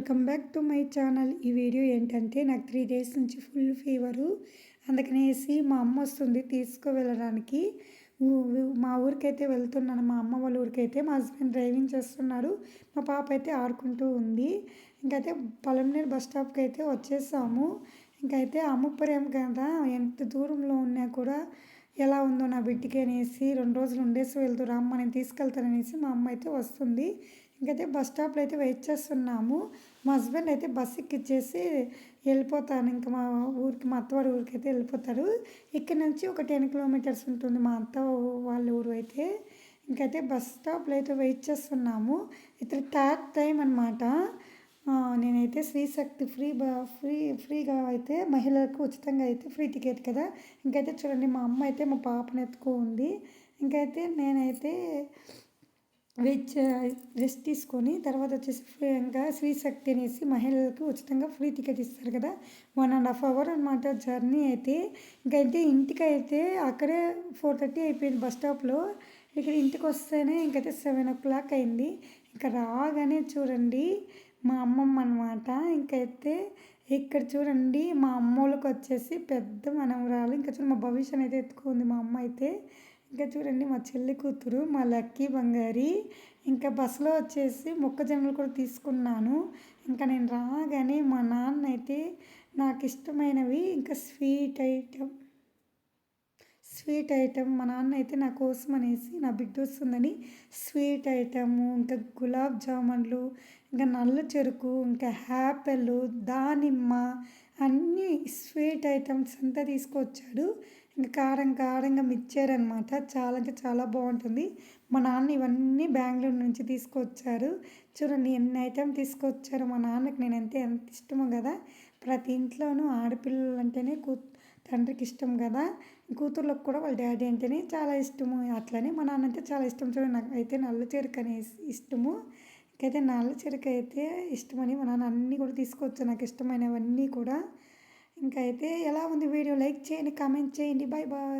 Welcome back to my channel. ఈ video ఏంటంటే నాకు త్రీ డేస్ నుంచి ఫుల్ ఫీవరు. అందుకనేసి మా అమ్మ వస్తుంది తీసుకువెళ్ళడానికి. మా ఊరికైతే వెళ్తున్నాను. మా అమ్మ వాళ్ళ ఊరికైతే మా హస్బెండ్ డ్రైవింగ్ చేస్తున్నారు మా పాప అయితే ఆడుకుంటూ ఉంది. ఇంకైతే పలంనేరు బస్ స్టాప్కి అయితే వచ్చేసాము. ఇంకైతే అమ్మపురం కదా ఎంత దూరంలో ఉన్నా కూడా ఎలా ఉందో నా బిడ్డకి అనేసి రెండు రోజులు ఉండేసి వెళ్తురా అమ్మని నేను తీసుకెళ్తాననేసి మా అమ్మ అయితే వస్తుంది. ఇంకైతే బస్ స్టాప్లో అయితే వెయిట్ చేస్తున్నాము. మా హస్బెండ్ అయితే బస్ ఎక్కిచ్చేసి వెళ్ళిపోతాను. ఇంకా మా ఊరికి మా అత్తవాడి ఊరికి అయితే వెళ్ళిపోతారు ఇక్కడ నుంచి ఒక టెన్ కిలోమీటర్స్ ఉంటుంది మా అత్త వాళ్ళ ఊరు అయితే. ఇంకైతే బస్ స్టాప్లో అయితే వెయిట్ చేస్తున్నాము. ఇతర థర్డ్ టైం అనమాట నేనైతే శ్రీ శక్తి ఫ్రీ బ ఫ్రీ ఫ్రీగా అయితే మహిళలకు ఉచితంగా అయితే ఫ్రీ టికెట్ కదా. ఇంకైతే చూడండి మా అమ్మ అయితే మా పాపను ఎత్తుకో ఉంది. ఇంకైతే నేనైతే వెజ్ రెస్ట్ తీసుకొని తర్వాత వచ్చేసి ఇంకా శ్రీ శక్తి అనేసి మహిళలకు ఉచితంగా ఫ్రీ టికెట్ ఇస్తారు కదా. వన్ అండ్ హాఫ్ అవర్ అనమాట జర్నీ అయితే. ఇంకైతే ఇంటికి అయితే అక్కడే ఫోర్ థర్టీ అయిపోయింది బస్ స్టాప్లో. ఇక్కడ ఇంటికి వస్తేనే ఇంకైతే సెవెన్ ఓ క్లాక్ అయింది. ఇంకా రాగానే చూడండి మా అమ్మమ్మ అనమాట ఇంకైతే ఇక్కడ చూడండి మా అమ్మోళ్ళకి వచ్చేసి పెద్ద మనవరాలు. ఇంకా చూడండి మా భవిష్యత్ అయితే ఎత్తుకుంది మా అమ్మ అయితే. ఇంకా చూడండి మా చెల్లి కూతురు మా లక్కీ బంగారి. ఇంకా బస్సులో వచ్చేసి మొక్కజొన్నలు కూడా తీసుకున్నాను. ఇంకా నేను రాగానే మా నాన్న అయితే నాకు ఇష్టమైనవి ఇంకా స్వీట్ ఐటమ్ స్వీట్ ఐటమ్ మా నాన్న అయితే నా కోసం అనేసి నా బిడ్డ వస్తుందని స్వీట్ ఐటము ఇంకా గులాబ్ జామున్లు ఇంకా నల్ల చెరుకు ఇంకా యాపిల్ దానిమ్మ అన్నీ స్వీట్ ఐటమ్స్ అంతా తీసుకొచ్చాడు. ఇంకా కారం కారంగా మిచ్చారనమాట చాలా అంటే చాలా బాగుంటుంది. మా నాన్న ఇవన్నీ బెంగళూరు నుంచి తీసుకొచ్చారు. చూడండి ఎన్ని ఐటెం తీసుకొచ్చారు. మా నాన్నకి నేను ఎంత ఎంత ఇష్టమో కదా. ప్రతి ఇంట్లోనూ ఆడపిల్లలు అంటేనే కూ తండ్రికి ఇష్టం కదా. కూతుర్లకు కూడా వాళ్ళ డాడీ అంటేనే చాలా ఇష్టము. అట్లనే మా నాన్న అంటే చాలా ఇష్టం. చూడండి నాకు అయితే నల్ల చెరుకు అనే ఇష్టము. ఇంకైతే నల్ల చెరుకు అయితే ఇష్టమని మా నాన్న అన్నీ కూడా తీసుకొచ్చాను నాకు ఇష్టమైనవన్నీ కూడా. ఇంకా అయితే ఎలా ఉంది వీడియో లైక్ చేయండి కామెంట్ చేయండి. Bye bye